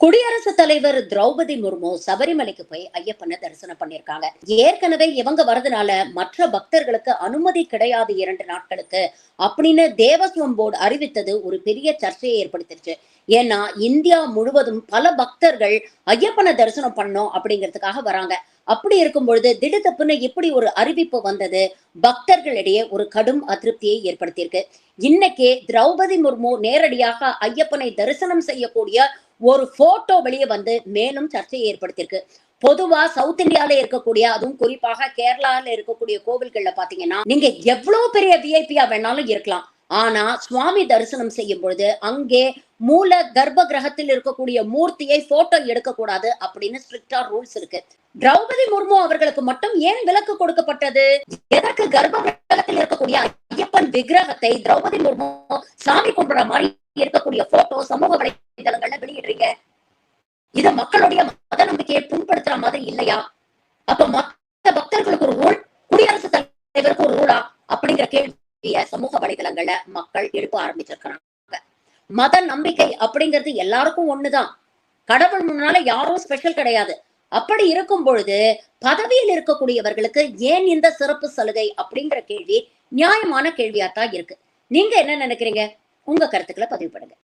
குடியரசுத் தலைவர் திரௌபதி முர்மு சபரிமலைக்கு போய் ஐயப்பனை தரிசனம் பண்ணிருக்காங்க ஏற்கனவே இவங்க வரதுனால மற்ற பக்தர்களுக்கு அனுமதி கிடையாது இரண்டு நாட்களுக்கு அப்படின்னு தேவஸ்வம் போர்டு அறிவித்தது ஒரு பெரிய சர்ச்சையை ஏற்படுத்திருச்சு. ஏன்னா இந்தியா முழுவதும் பல பக்தர்கள் ஐயப்பனை தரிசனம் பண்ணோம் அப்படிங்கிறதுக்காக வராங்க. அப்படி இருக்கும் பொழுது திடுதப்புன்னு இப்படி ஒரு அறிவிப்பு வந்தது. பக்தர்களிடையே ஒரு கடும் அதிருப்தியை ஏற்படுத்தியிருக்கு. இன்னைக்கே திரௌபதி முர்மு நேரடியாக ஐயப்பனை தரிசனம் செய்யக்கூடிய ஒரு போட்டோ வெளியே வந்து மேலும் சர்ச்சையை ஏற்படுத்தியிருக்கு. பொதுவா சவுத் இந்தியால இருக்கக்கூடிய அதுவும் குறிப்பாக கேரளால இருக்கக்கூடிய கோவில்கள்ல பாத்தீங்கன்னா நீங்க எவ்வளவு பெரிய விஐபியா வேணாலும் இருக்கலாம். ஆனா சுவாமி தரிசனம் செய்யும் பொழுது அங்கே மூல கர்ப்ப கிரகத்தில் இருக்கக்கூடிய மூர்த்தியை போட்டோ எடுக்கக்கூடாது அப்படின்னு ஸ்ட்ரிக்டா ரூல்ஸ் இருக்கு. திரௌபதி முர்மு அவர்களுக்கு மட்டும் ஏன் விலக்கு கொடுக்கப்பட்டது? எதற்கு கர்ப்ப கிரகத்தில் இருக்கக்கூடிய ஐயப்பன் விக்கிரகத்தை திரௌபதி முர்மு சாமி கும்பிடுற மாதிரி இருக்கக்கூடிய போட்டோ சமூக வலை இது மக்களுடைய மத நம்பிக்கையை புண்படுத்துற மாதிரி இல்லையா? அப்ப மத்த பக்தர்களுக்கு ஒரு ரூல் குடியரசுத் தலைவருக்கு ஒரு ரூலா அப்படிங்கிற கேள்விய சமூக வலைதளங்கள்ல மக்கள் எழுப்ப ஆரம்பிச்சிருக்கிறாங்க. மத நம்பிக்கை அப்படிங்கிறது எல்லாருக்கும் ஒண்ணுதான். கடவுள் முன்னால யாரும் ஸ்பெஷல் கிடையாது. அப்படி இருக்கும் பொழுது பதவியில் இருக்கக்கூடியவர்களுக்கு ஏன் இந்த சிறப்பு சலுகை அப்படிங்கிற கேள்வி நியாயமான கேள்வியா தான் இருக்கு. நீங்க என்ன நினைக்கிறீங்க? உங்க கருத்துக்களை பதிவு பண்ணுங்க.